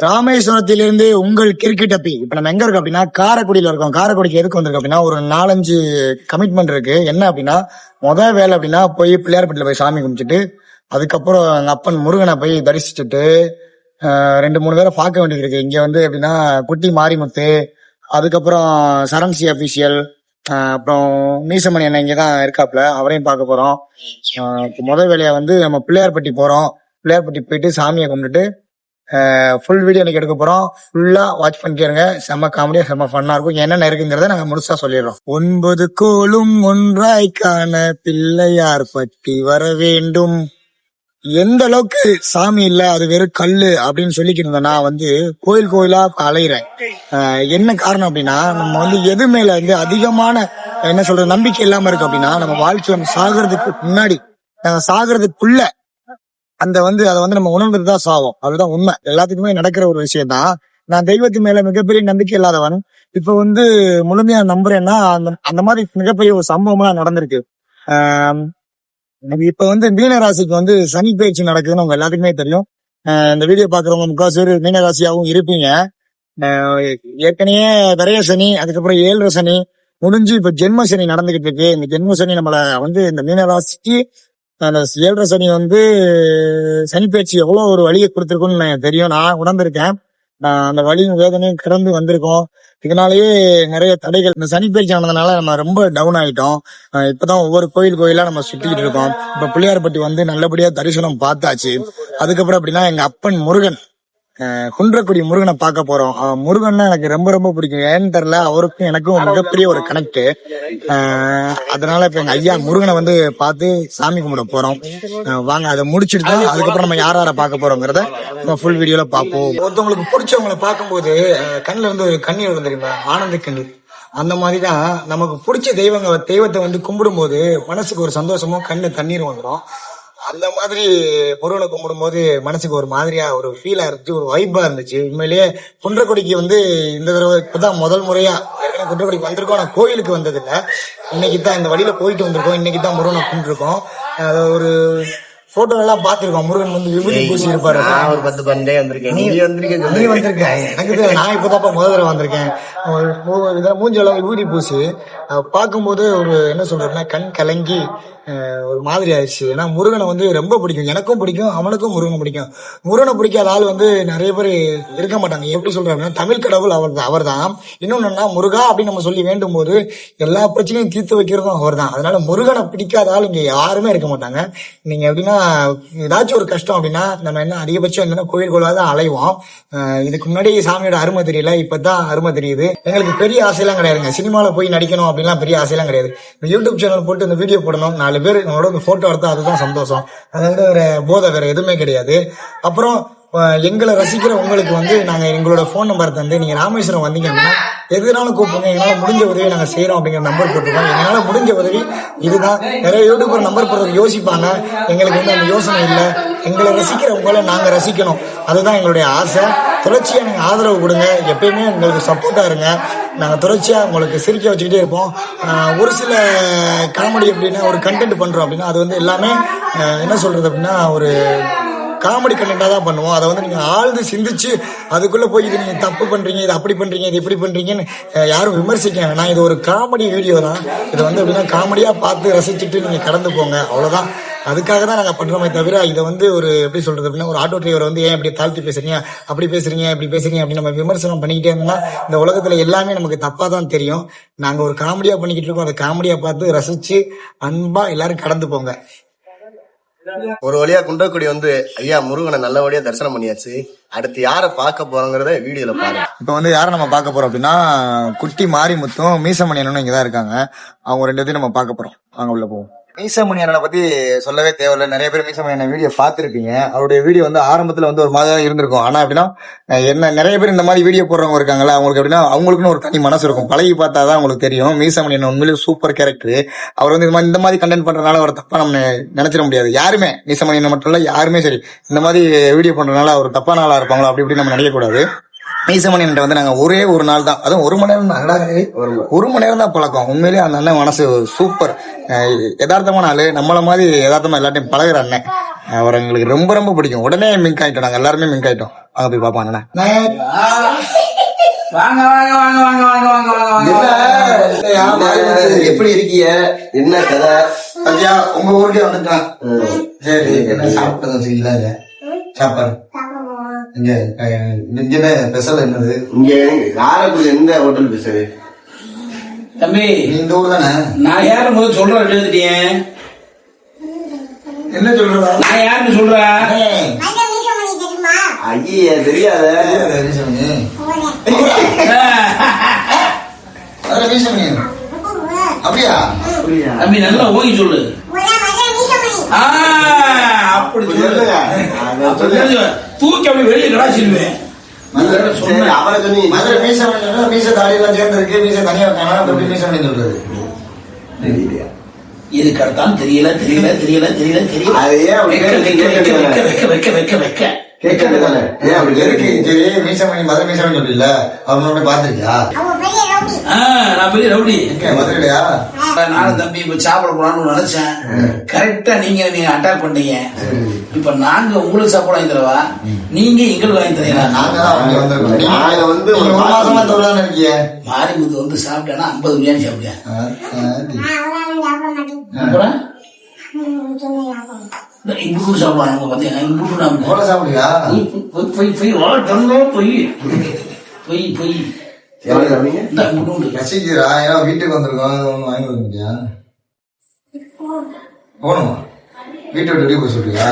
ராமேஸ்வரத்திலிருந்து உங்கள் கிரிக்கெட் அப்பி. இப்ப நம்ம எங்க இருக்கோம் அப்படின்னா காரைக்குடியில இருக்கோம். காரைக்குடிக்கு எதுக்கு வந்திருக்கோம் அப்படின்னா ஒரு நாலஞ்சு கமிட்மெண்ட் இருக்கு. என்ன அப்படின்னா மொதல் வேலை அப்படின்னா போய் பிள்ளையார்பட்டில போய் சாமி கும்பிச்சுட்டு அதுக்கப்புறம் எங்க அப்பன் முருகனை போய் தரிசிச்சுட்டு ரெண்டு மூணு பேரை பார்க்க வேண்டியது இருக்கு. இங்க வந்து எப்படின்னா குட்டி மாரிமுத்து அதுக்கப்புறம் சரண்சி அபிஷியல் அப்புறம் மீசமணி அண்ணன் இங்கே தான் இருக்காப்ல அவரையும் பார்க்க போறோம். முதல் வேலையை வேலையா வந்து நம்ம பிள்ளையார்பட்டி போறோம். பிள்ளையார்பட்டி போயிட்டு சாமியை கும்பிட்டுட்டு ஃபுல் வீடியோ எனக்கு எடுக்க போறோம். ஃபுல்லா வாட்ச் பண்ணிக்கிறங்க செம்ம காமெடியா செம்ம ஃபன்னா இருக்கும். என்னென்ன இருக்குங்கிறத நாங்க முழுசா சொல்லிடுறோம். ஒன்பது கோலும் ஒன்றாய் காண பிள்ளையார் பற்றி வர வேண்டும். எந்த அளவுக்கு சாமி இல்ல அது வெறும் கல்லு அப்படின்னு சொல்லிக்கிட்டு நான் வந்து கோயில் கோயிலா அலையிறேன். என்ன காரணம் அப்படின்னா நம்ம வந்து எது மேல வந்து அதிகமான என்ன சொல்றது நம்பிக்கை இல்லாம இருக்கு அப்படின்னா நம்ம வாழ்க்கை சாகிறதுக்கு முன்னாடி நாங்க சாகிறதுக்குள்ள அந்த வந்து அதை வந்து நம்ம உணர்ந்துட்டு தான் சாவோம் அதுதான் உண்மை. எல்லாத்துக்குமே நடக்கிற ஒரு விஷயம் தான் நான் தெய்வத்து மேல மிகப்பெரிய நம்பிக்கை இல்லாதவன் இப்ப வந்து முழுமையா நம்புறேன்னா அந்த அந்த மாதிரி மிகப்பெரிய ஒரு சம்பவமா நடந்திருக்கு. இப்ப வந்து மீனராசிக்கு வந்து சனி பயிற்சி நடக்குதுன்னு உங்க எல்லாத்துக்குமே தெரியும். இந்த வீடியோ பாக்குறவங்க முக்காசு பேர் மீனராசியாகவும் இருப்பீங்க. ஏற்கனவே விரைய சனி அதுக்கப்புறம் ஏழரை சனி முடிஞ்சு இப்ப ஜென்ம சனி நடந்துகிட்டு இருக்கு. இந்த ஜென்ம சனி நம்மள வந்து இந்த மீனராசிக்கு அந்த ஏழரை சனி வந்து சனிப்பயிற்சி எவ்வளோ ஒரு வழியை கொடுத்துருக்குன்னு எனக்கு தெரியும். நான் உணர்ந்திருக்கேன். நான் அந்த வழியும் வேதனையும் கிடந்து வந்திருக்கோம். இதனாலேயே நிறைய தடைகள். இந்த சனிப்பயிற்சி ஆனதுனால நம்ம ரொம்ப டவுன் ஆகிட்டோம் இப்போதான் ஒவ்வொரு கோயில் கோயிலாக நம்ம சுற்றிக்கிட்டு இருக்கோம். இப்போ பிள்ளையார்பட்டி வந்து நல்லபடியாக தரிசனம் பார்த்தாச்சு. அதுக்கப்புறம் அப்படின்னா எங்கள் அப்பன் முருகன் குன்றக்குடி முருகனை பார்க்க போறோம். முருகன்னா எனக்கு ரொம்ப ரொம்ப பிடிக்கும். ஏன்னு தெரியல அவருக்கும் எனக்கும் மிகப்பெரிய ஒரு கனெக்ட் அதனால இப்ப எங்க ஐயா முருகனை வந்து பார்த்து சாமி கும்பிட போறோம். அஹ் வாங்க அதை முடிச்சிட்டு தான் அதுக்கப்புறம் நம்ம யார் யாரை பார்க்க போறோங்கிறத நம்ம ஃபுல் வீடியோல பார்ப்போம். ஒருத்தவங்களுக்கு பிடிச்சவங்களை பார்க்கும்போது கண்ணில் கண்ணுல இருந்து ஒரு கண்ணீர் வரும் தெரியுமா? ஆனந்த கண்ணீர். அந்த மாதிரிதான் நமக்கு பிடிச்ச தெய்வங்க தெய்வத்தை வந்து கும்பிடும்போது மனசுக்கு ஒரு சந்தோஷமும் கண்ணு தண்ணீர் வந்துடும் அந்த மாதிரி முருகனை கும்பிடும்போது மனசுக்கு ஒரு மாதிரியா ஒரு ஃபீலா இருந்துச்சு ஒரு வைப்பா இருந்துச்சு. உண்மையிலேயே குன்றக்குடிக்கு வந்து இந்த தடவை இப்பதான் முதல் முறையா குன்றக்குடிக்கு வந்திருக்கோம். நான் கோயிலுக்கு வந்ததில்லை. இன்னைக்கு தான் இந்த வழியில போயிட்டு வந்திருக்கோம். இன்னைக்கு தான் முருகனை கும்பிட்டுருக்கோம். ஒரு போட்டோ எல்லாம் பார்த்திருக்கோம். முருகன் வந்து விபூதி பூசி இருப்பாரு நான் ஒரு பத்து பன்னெண்டே வந்திருக்கேன். நீ வந்திருக்கேன் நீ வந்திருக்க. எனக்கு தெரியல, நான் இப்பதான் முதல் தடவை வந்திருக்கேன். இதெல்லாம் மூஞ்செல்லாம் விபூதி பூசி. பார்க்கும்போது ஒரு என்ன சொல்றதுன்னா கண் கலங்கி ஒரு மாதிரி ஆயிடுச்சு. ஏன்னா முருகனை வந்து ரொம்ப பிடிக்கும். எனக்கும் பிடிக்கும் அவனுக்கும் முருகனை பிடிக்கும். முருகனை பிடிக்காத ஆள் வந்து நிறைய பேர் இருக்க மாட்டாங்க. எப்படி சொல்றாங்கன்னா தமிழ் கடவுள் அவர் தான் அவர் தான் இன்னொன்னா முருகா அப்படின்னு நம்ம சொல்லி வேண்டும் போது எல்லா பிரச்சனையும் தீர்த்து வைக்கிறதும் அவர் தான் அதனால முருகனை பிடிக்காத ஆள் இங்க யாருமே இருக்க மாட்டாங்க. நீங்க எப்படின்னா ஏதாச்சும் ஒரு கஷ்டம் அப்படின்னா நம்ம என்ன அதிகபட்சம் என்னன்னா கோயில் கோயிலாக தான் அலைவோம். இதுக்கு முன்னாடி சாமியோட அருமை தெரியல இப்பதான் அருமை தெரியுது. எங்களுக்கு பெரிய ஆசையெல்லாம் கிடையாதுங்க. சினிமாவில் போய் நடிக்கணும் அப்படின்லாம் பெரிய ஆசையெல்லாம் கிடையாது. இந்த யூடியூப் சேனல் போட்டு இந்த வீடியோ போடணும். நாலு பேர் நம்மளோட இந்த போட்டோ எடுத்தா அதுதான் சந்தோஷம். அதாவது வேற போதை வேற எதுவுமே கிடையாது. அப்புறம் எங்களை ரசிக்கிற உங்களுக்கு வந்து நாங்க எங்களோட ஃபோன் நம்பர் தந்து நீங்க ராமேஸ்வரம் வந்தீங்க அப்படின்னா எதுனாலும் கூப்பிடுங்க. எங்களால முடிஞ்ச உதவி நாங்க செய்யறோம் அப்படிங்கிற நம்பர் போட்டுருக்கோம். எங்களால முடிஞ்ச உதவி இதுதான். நிறைய யூடியூபர் நம்பர் போடுறது யோசிப்பாங்க. எங்களுக்கு வந்து அந்த யோசனை இல்லை. எங்களை ரசிக்கிற உங்களை நாங்க ரசிக்கணும். அதுதான் எங்களுடைய ஆசை. தொடர்ச்சியா நீங்க ஆதரவு கொடுங்க. எப்பயுமே எங்களுக்கு சப்போர்ட்டா இருங்க. நாங்க தொடர்ச்சியா உங்களுக்கு சிரிக்க வச்சுக்கிட்டே இருப்போம். ஒரு சில காமெடி அப்படின்னா ஒரு கண்டென்ட் பண்றோம் அப்படின்னா அது வந்து எல்லாமே என்ன சொல்றது அப்படின்னா ஒரு காமெடி கண்டென்ட்டாக தான் பண்ணுவோம். அதை வந்து நீங்கள் ஆழ்ந்து சிந்திச்சு அதுக்குள்ளே போய் இது நீங்கள் தப்பு பண்ணுறீங்க இது அப்படி பண்ணுறீங்க இது இப்படி பண்ணுறீங்கன்னு யாரும் விமர்சிக்க வேணாம் இது ஒரு காமெடி வீடியோ தான். இது வந்து எப்படின்னா காமெடியாக பார்த்து ரசிச்சுட்டு நீங்கள் கடந்து போங்க. அவ்வளோதான் அதுக்காக தான் நாங்கள் பண்ணுறோமே தவிர இதை வந்து ஒரு எப்படி சொல்கிறது அப்படின்னா ஒரு ஆட்டோ டிரைவர் வந்து ஏன் இப்படி தாழ்த்தி பேசுறீங்க அப்படி பேசுறீங்க இப்படி பேசுறீங்க அப்படின்னு நம்ம விமர்சனம் பண்ணிக்கிட்டே இருந்தோம்னா இந்த உலகத்தில் எல்லாமே நமக்கு தப்பாக தான் தெரியும். நாங்கள் ஒரு காமெடியாக பண்ணிக்கிட்டு இருக்கோம். அதை காமெடியாக பார்த்து ரசித்து அன்பாக எல்லாரும் கடந்து போங்க. ஒரு வழியா குண்டக்குடி வந்து ஐயா முருகனை நல்லபடியா தரிசனம் பண்ணியாச்சு. அடுத்து யாரை பார்க்க போறோங்கிறத வீடியோல பாருங்க. இப்ப வந்து யாரை நம்ம பார்க்க போறோம் அப்படின்னா குட்டி மாரிமுத்தும் மீசமணி இங்கதான் இருக்காங்க. அவங்க ரெண்டு பேரும் நம்ம பார்க்க போறோம். அங்க உள்ள போவோம். மீசமணி அண்ணனை பத்தி சொல்லவே தேவையில்ல. நிறைய பேர் மீசமணி அண்ணன் வீடியோ பார்த்துருப்பீங்க. அவருடைய வீடியோ வந்து ஆரம்பத்துல வந்து ஒரு மாதிரி தான் இருந்திருக்கும். ஆனா அப்படின்னா என்ன நிறைய பேர் இந்த மாதிரி வீடியோ போடுறவங்க இருக்காங்கல்ல அவங்களுக்கு அப்படின்னா அவங்களுக்குன்னு ஒரு தனி மனசு இருக்கும். பழகி பார்த்தா தான் அவங்களுக்கு தெரியும். மீசமணி அண்ணன் உண்மையிலேயே சூப்பர் கேரக்டர் அவர் வந்து இந்த மாதிரி இந்த மாதிரி கண்டென்ட் பண்றதுனால அவர் தப்பா நம்ம நினைச்சிட முடியாது. யாருமே மீசமணி அண்ணன் மட்டும் இல்ல யாருமே சரி இந்த மாதிரி வீடியோ பண்றதுனால அவர் தப்பான ஆளா இருப்பாங்களோ அப்படி இப்படி நம்ம நினைக்கக்கூடாது. ஈசமணி அண்ணன் வந்து நாங்கள் ஒரே ஒரு நாள் தான். அதுவும் ஒரு மணி நேரம் தான் ஒரு மணி நேரம் தான் பழக்கம். உண்மையிலேயே அந்த அண்ணன் மனசு சூப்பர் யதார்த்தமான ஆள் நம்மளை மாதிரி யதார்த்தமாக எல்லாத்தையும் பழகிற அண்ணன். அவர் எங்களுக்கு ரொம்ப ரொம்ப பிடிக்கும். உடனே மிங்க் ஆகிட்டோம் நாங்கள் எல்லாருமே மிங்க் ஆகிட்டோம் அங்கே போய் பார்ப்போம் எப்படி இருக்கீங்க? என்ன கதை? ஐயா உங்க ஊருக்கே வந்துட்டான். சரி என்ன சாப்பிட்டதும் இல்லாத சாப்பாடு. இங்க இங்க என்ன ஸ்பெஷல் என்னது? இங்க காரைக்குடி எந்த ஹோட்டல் பேசுறது தம்பி இந்த ஊர் தானே? நான் யாரும் முதல்ல சொல்றேன் எழுதிட்டேன் என்ன சொல்றதா நான் யாருன்னு சொல்றேன் ஐயா தெரியாத. அப்படியா? அப்படியா? தம்பி நல்லா ஓகி சொல்லு. ஆ, தூக்கி அப்படி வெளியே மதுரை தெரியல தெரியல தெரியல தெரியல தெரியல. வைக்க வைக்க வைக்க வைக்க வைக்க ஏன் அப்படி இருக்கு சரி மீசமணி சொல்லல மீசமணி சொல்லில அவனோட பாத்துருக்கியா நான் பெரிய ரவுடி. மதுரையா நானும் தம்பி இப்ப சாப்பிட போலான்னு நினைச்சேன். கரெக்டா நீங்க நீங்க அட்டாக் பண்ணீங்க இப்ப நாங்க உங்களுக்கு சாப்பாடு வாங்கி தரவா? நீங்க எங்களுக்கு வாங்கி தரீங்களா? மாரிமுத்து வந்து சாப்பிட்டேன்னா ஐம்பது பிரியாணி சாப்பிட்டேன் அப்புறம்? இம்புட்டு சாப்பிடுவாங்க நம்ம பாத்தீங்கன்னா நாம எவ்வளவு சாப்பிடுவியா? பொய் பொய் பொய் பொய் பொய் பொய். மெசேஜரா ஏன்னா வீட்டுக்கு வந்திருக்கோம் ஒன்று வாங்கி வர வீட்டை விட்டு வெளியே போய் சொல்றியா?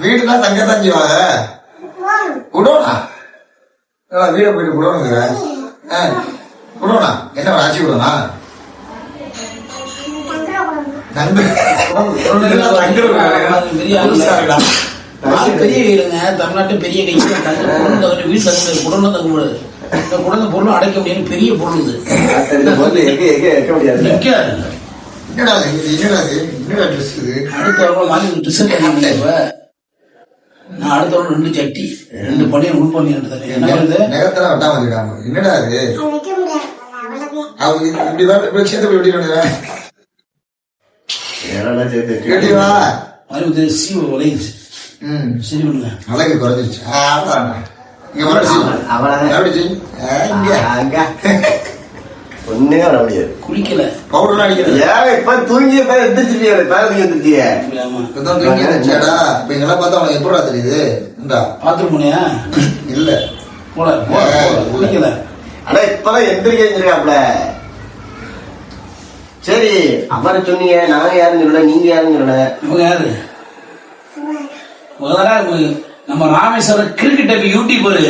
வீடுனா தங்க தங்கிவாங்க விடோனா வீடை போயிட்டு விடோனுங்கிற விடோனா என்ன ஆட்சி விடோனா தங்குறா தங்குறா நாலு பெரிய கையிலுங்க. தமிழ்நாட்டு பெரிய கையில குடும்பம் தகுந்த வீடு தகுந்த இந்த குழந்தை பொருளும் அடைக்க முடியாது பெரிய பொருள் இது. என்னடா இது? என்னடா இது? என்னடா ட்ரெஸ் இது? அடுத்தவங்க மாதிரி ட்ரெஸ் பண்ணல இப்ப. நான் அடுத்தவங்க ரெண்டு சட்டி ரெண்டு பணியை உள் பண்ணி நேரத்துல வட்டாம இருக்காங்க என்னடா இது? அவங்க இப்படி வர இப்படி சேர்த்து எப்படி பண்ணுவேன் என்னடா அழகு குறைஞ்சிருச்சு. இங்க மறுபடியும் ஒன்னே வர முடியாது. குளிக்கல. பவுடர்லாம் அடிக்கல. இப்ப தூங்கிய பேர் எந்திரிச்சிட்டியா பேரத்துக்கு எந்திரிச்சியா இப்ப தான் தூங்கி எந்திரிச்சாடா இப்ப பார்த்தா உனக்கு எப்படா தெரியுது? இந்தா. பாத்து போனியா? இல்ல. போல. குளிக்கல. அட இப்பதான் எந்திரிக்க எந்திரிக்காப்ல சரி அவரை சொன்னீங்க நான் யாருன்னு சொல்லல நீங்க யாருன்னு சொல்லல. யாரு? முதல்ல நம்ம ராமேஸ்வரம் கிரிக்கெட் யூடியூபர்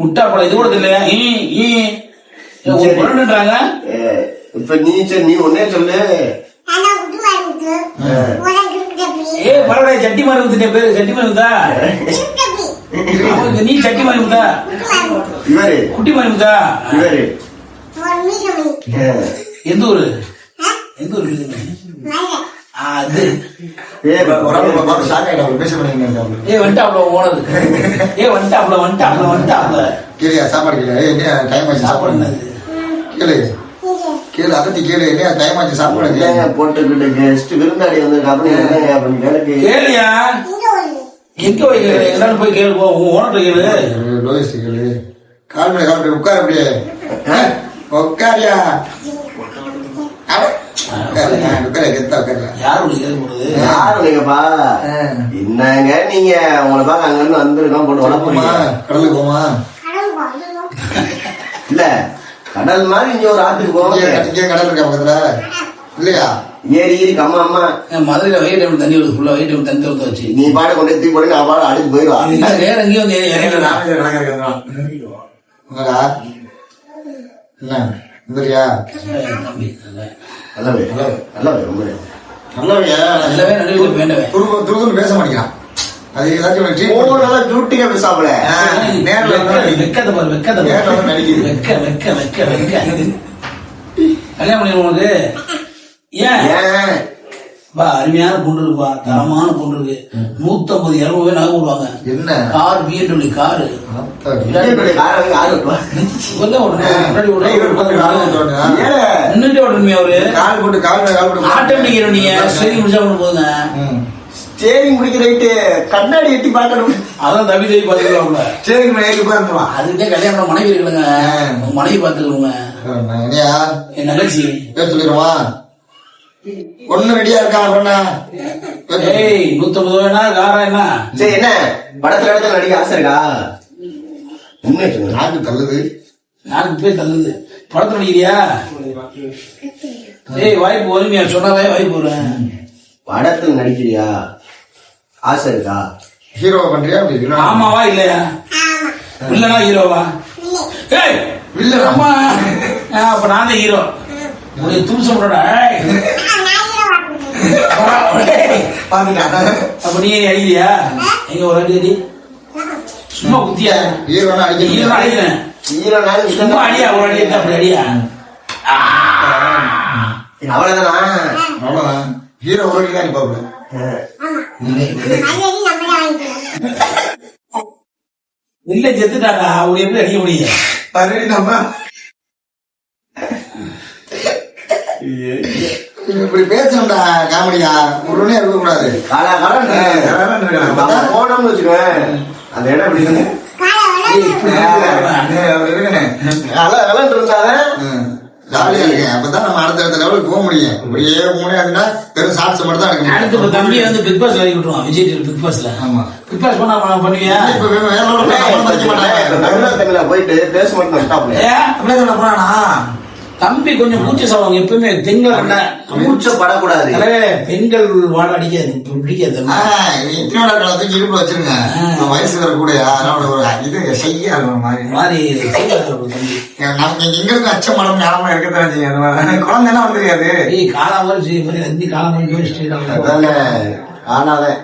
முட்டா படம் இது கூட பொருள்ன்றாங்க ஏ, இப்ப நீ சரி நீ ஒன்னே சொல்லு. ஏ பரவாயில்ல சட்டி மாரி ஊத்துட்டே பேரு சட்டி மாரி ஊத்தா நீ சட்டி மாரி ஊத்தா இவரு. குட்டி மாரி ஊத்தா இவரு. எந்த ஊரு? எந்த ஊரு? அது. ஏ பார்த்து ஷாக் ஆயிட்டா பேச மாட்டேங்க ஏ வந்துட்டு அவ்வளோ ஓனது ஏ வந்துட்டு வந்துட்டு அவ்வளோ வந்துட்டு அவ்வளோ. கேளியா சாப்பாடு கேளியா ஏ டைம் ஆச்சு சாப்பாடு. கேளு கேளு அதத்தி கேளு இல்லையா டைம் ஆச்சு சாப்பாடு போட்டுக்கிட்டு கெஸ்ட் விருந்தாடி வந்திருக்காங்க என்ன கேளுக்கு கேளியா. எங்க போய் கேளு? போய் கேளு போ. ஓனர்ட்ட கேளு. லோயிஸ் கேளு. கால் பண்ணி கால் பண்ணி உட்கார் அப்படியே. உட்காரியா? என்னங்க நீங்க? உங்களை பார்க்க அங்க இருந்து வந்திருக்கோம் போட்டு போமா, வளர்ப்புறீங்க கடலுக்கு போமா? இல்ல கடல் மாதிரி இங்க ஒரு ஆத்துக்கு போவோம் கடல் இருக்கா பக்கத்துல? இல்லையா? ஏறி ஏறி கம்மா அம்மா. மதுரையில வெயில் டைம் தண்ணி வருது ஃபுல்லா வெயில் டைம் தண்ணி திறந்து வச்சு. நீ பாட கொண்டு தூக்கி போட்டு நான் பாட அடிச்சு போயிடுவா இது வேற எங்கேயும் வந்து இறங்கலாம் என்னடா? என்ன? தம்பி நல்லவே நல்லவே ரொம்ப நல்லவையா துருவ பேச மாட்டேங்கிறான் அது ஏதாச்சும் ஒரு ஓ treatment. நல்லா டியூட்டிங்க பேசாமல. நேர்ல. வெக்கத்தை பாரு வெக்கத்தை நேர்ல வந்து நடிக்குது. வெக்க வெக்க வெக்க வெக்க. கல்யாணம் பண்ணி உனக்கு ஏன்? ஏன்? அருமையான பொண்ணு இருக்குப்பா தரமான பொண்ணு இருக்கு. நூத்தம்பது இருநூறு நகை விடுவாங்க என்ன? Car BMW car. Steering. Steering முடிக்க ரைட்டு கண்ணாடி எட்டி பார்க்கணும். அதான் தம்பி பாத்துக்கலாம்ல சரி இப்ப ஏறி உட்கார்ந்துருவான். அதுக்கே கல்யாணம் மனைவி இருக்குல்லங்க உங்க மனைவி என்னையா? என் நகைச்சி பேர் சொல்லிடுமா? ஒண்ணு ரெடியா இருக்கா பொண்ணா ஏய் நூத்தம்பது ரூபாய்னா காரா என்ன? சரி என்ன? படத்துல இடத்துல நடிக்க ஆசை இருக்கா? உண்மையை சொல்லுங்க நாக்கு தள்ளுது. நாக்கு போய் தள்ளுது. படத்துல நடிக்கிறியா? ஏய் வாய்ப்பு வருமியா சொன்னாலே வாய்ப்பு வரும். படத்துல நடிக்கிறியா? ஆசை இருக்கா? ஹீரோ பண்றியா? அப்படி இல்ல ஆமாவா இல்லையா? இல்லனா ஹீரோவா? ஏய் வில்லனா? அம்மா. அப்ப நான் தான் ஹீரோ. உடைய தூசம் பாத்துட்டான் அப்ப நீ அடிக்கிறியா எங்க ஒரு அடி அடி சும்மா குத்தியா? அடிக்கிறேன் ஹீரோ நாள் சும்மா அடியா ஒரு அடி அப்படி அடியா அவ்வளவுதானா? அவ்வளவுதான். ஹீரோ ஒரு தான் பாப்பல இல்ல செத்துட்டாடா. அவரு எப்படி அடிக்க முடியும் மறுபடி நம்ம இப்படி பேசணும்டா காமெடியா உடனே இருக்க கூடாது காலா காலம். போனோம்னு வச்சுக்கோங்க அந்த இடம் எப்படி ஜாலியா இருக்கேன் அப்பதான் நம்ம அடுத்த அடுத்த லெவலுக்கு போக முடியும் இப்படியே முடியாதுன்னா வெறும் ஷார்ட்ஸ் மட்டும் தான் எடுக்க அடுத்து இப்ப தம்பி வந்து பிக் இறக்கி விட்டுருவான் விஜய் பிக் பாஸ்ல ஆமா பிக் பாஸ் பண்ணா பண்ண பண்ணுவியா இப்ப வேற மதிக்க மாட்டாங்க போயிட்டு பேச மட்டும் ஸ்டாப்ல தம்பி கொஞ்சம் மூச்சு சாவாங்க எப்பவுமே பெண்கள் மூச்ச படக்கூடாது. பெண்கள் வாட அடிக்காது பிடிக்காது. இத்தனோட காலத்துக்கு இடுப்புல வச்சிருங்க. வயசு வர கூட அதனால ஒரு இது செய்யா இருக்கும் மாதிரி. மாதிரி நமக்கு இங்க இருந்து அச்சம் மனம் ஞாபகம் இருக்கத்தான் செய்யும். குழந்தைன்னா வந்து தெரியாது ஏய் காலா மாதிரி செய்ய மாதிரி